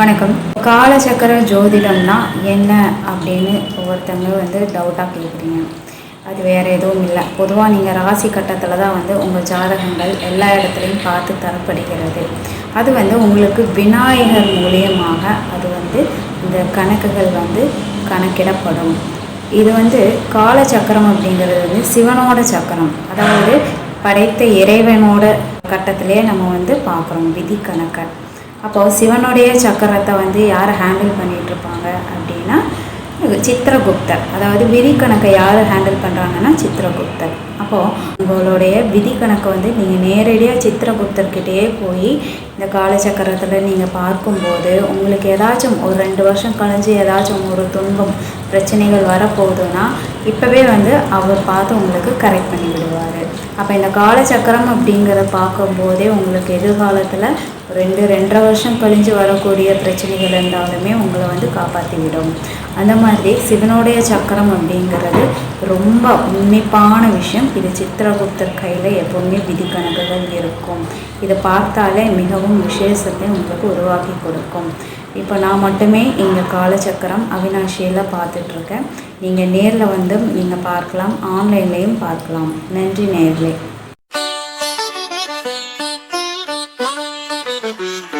வணக்கம். காலச்சக்கர ஜோதிடம்னா என்ன அப்படின்னு ஒவ்வொருத்தவங்க வந்து டவுட்டாக கேட்குறீங்க. அது வேறு எதுவும் இல்லை. பொதுவாக நீங்கள் ராசி கட்டத்தில் தான் வந்து உங்கள் ஜாதகங்கள் எல்லா இடத்துலையும் பார்த்து தரப்படுகிறது. அது வந்து உங்களுக்கு விநாயகர் மூலியமாக அது வந்து இந்த கணக்குகள் வந்து கணக்கிடப்படும். இது வந்து காலச்சக்கரம் அப்படிங்கிறது வந்து சிவனோட சக்கரம். அதாவது படைத்த இறைவனோட கட்டத்திலே நம்ம வந்து பார்க்குறோம். விதி கணக்கை அப்போது சிவனுடைய சக்கரத்தை வந்து யார் ஹேண்டில் பண்ணிகிட்ருப்பாங்க இருப்பாங்க அப்படின்னா சித்திரகுப்தர். அதாவது விதி கணக்கை யார் ஹேண்டில் பண்ணுறாங்கன்னா சித்திரகுப்தர். அப்போது உங்களுடைய விதி கணக்கை வந்து நீங்கள் நேரடியாக சித்திரகுப்தர்கிட்டயே போய் இந்த காலச்சக்கரத்தில் நீங்கள் பார்க்கும்போது உங்களுக்கு ஏதாச்சும் ஒரு ரெண்டு வருஷம் கழிஞ்சு ஏதாச்சும் ஒரு துன்பம் பிரச்சனைகள் வரப்போகுதுன்னா இப்போவே வந்து அவர் பார்த்து உங்களுக்கு கரெக்ட் பண்ணி விடுவார் அப்போ இந்த காலச்சக்கரம் அப்படிங்கிறத பார்க்கும்போதே உங்களுக்கு எதிர்காலத்தில் ரெண்டு ரெண்டரை வருஷம் கழிஞ்சு வரக்கூடிய பிரச்சனைகள் இருந்தாலுமே உங்களை வந்து காப்பாற்றி விடும் அந்த மாதிரி சிவனுடைய சக்கரம் அப்படிங்கிறது ரொம்ப உன்னிப்பான விஷயம். இது சித்திரகுப்தர் கையில் எப்போவுமே விதி கணக்குகள் இருக்கும். இதை பார்த்தாலே மிகவும் விசேஷத்தை உங்களுக்கு உருவாக்கி கொடுக்கும். இப்போ நான் மட்டுமே எங்கள் காலச்சக்கரம் அவினாஷியில் பார்த்துட்ருக்கேன். நீங்கள் நேரில் வந்து நீங்கள் பார்க்கலாம். ஆன்லைன்லேயும் பார்க்கலாம். நன்றி நேர்லே Thank you.